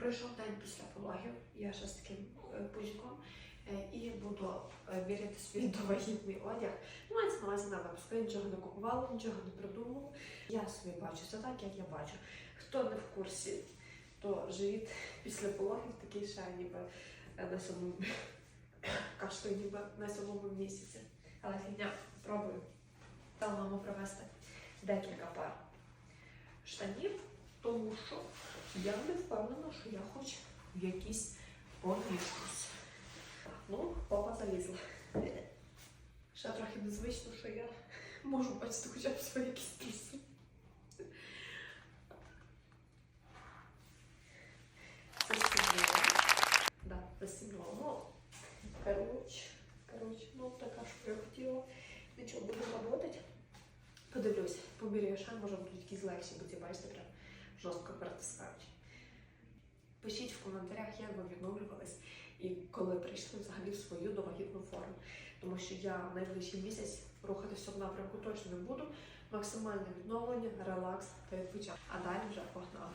Пройшов день після пологів, я ще з таким е, пузиком, е, і буду е, міряти свій довагітний одяг. Ну, мається на увазі на випуску. Я нічого не купувала, нічого не придумувала. Я собі бачу все так, як я бачу. Хто не в курсі, то живіт після пологів такий ще ніби е, на самому кашлю, ніби на самому місяці. Але фігня, пробую. Там маму привезти декілька пар штанів, тому що я не впевнена, що я хоч в якісь поміщусь. Ну, попа залізла. Ще трохи незвично, що я можу бачити хоча б свої якісь труси. Це стібло. Да, це стібло. Ну, коротше, коротше, ну така, що я хотіла. Нічого, буду работать. Подивлюсь, поміряю ще, може будуть якісь легші, бо ці бачите, прям жорстко перетискаючи. Пишіть в коментарях, як ви відновлювались і коли прийшли взагалі в свою довагітну форму. Тому що я найближчий місяць рухатися в напрямку точно не буду. Максимальне відновлення, релакс та відпочинок. А далі вже погнали.